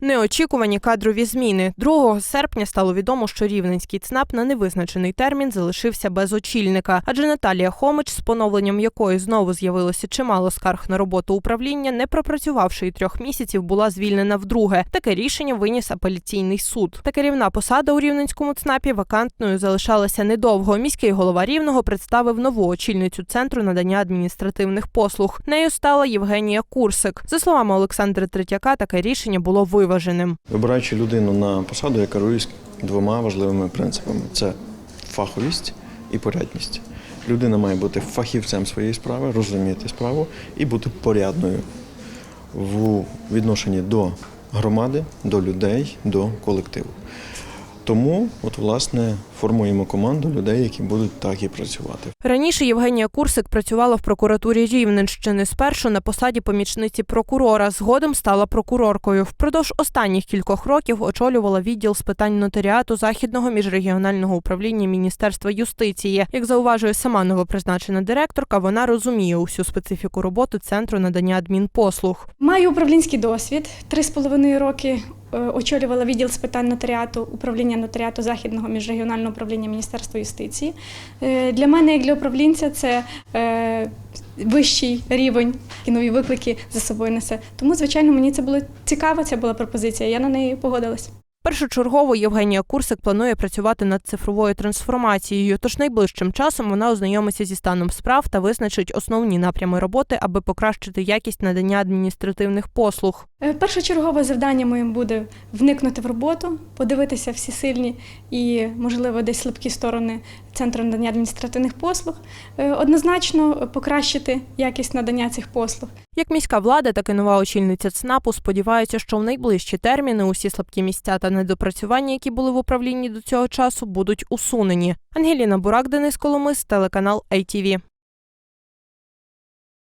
Неочікувані кадрові зміни 2 серпня стало відомо, що рівненський ЦНАП на невизначений термін залишився без очільника, адже Наталія Хомич, з поновленням якої знову з'явилося чимало скарг на роботу управління, не пропрацювавши й трьох місяців, була звільнена вдруге. Таке рішення виніс апеляційний суд. Та керівна посада у рівненському ЦНАПі вакантною залишалася недовго. Міський голова рівного представив нову очільницю центру надання адміністративних послуг. Нею стала Євгенія Курсик. За словами Олександра Третяка, таке рішення було виваженим. Вибираючи людину на посаду, я керуюсь двома важливими принципами: це фаховість і порядність. Людина має бути фахівцем своєї справи, розуміти справу і бути порядною в відношенні до громади, до людей, до колективу. Тому, от, власне, формуємо команду людей, які будуть так і працювати. Раніше Євгенія Курсик працювала в прокуратурі Рівненщини. Спершу на посаді помічниці прокурора, згодом стала прокуроркою. Впродовж останніх кількох років очолювала відділ з питань нотаріату західного міжрегіонального управління Міністерства юстиції. Як зауважує сама новопризначена директорка, вона розуміє усю специфіку роботи центру надання адмінпослуг. Маю управлінський досвід. Три з половиною роки очолювала відділ з питань нотаріату управління нотаріату західного міжрегіонального управління Міністерства юстиції. Е, Для мене, як для управлінця, це е, вищий рівень і нові виклики за собою несе. Тому, звичайно, мені це було цікаво. Ця була пропозиція. Я на неї погодилась. Першочергово Євгенія Курсик планує працювати над цифровою трансформацією. Тож найближчим часом вона ознайомиться зі станом справ та визначить основні напрями роботи, аби покращити якість надання адміністративних послуг. Е, Першочергове завдання моїм буде вникнути в роботу, подивитися всі сильні і, можливо, десь слабкі сторони центру надання адміністративних послуг, Е, однозначно покращити якість надання цих послуг. Як міська влада, так і нова очільниця ЦНАПу сподіваються, що в найближчі терміни усі слабкі місця та недопрацювання, які були в управлінні до цього часу, будуть усунені. Ангеліна Бурак, Денис Коломис, телеканал ITV.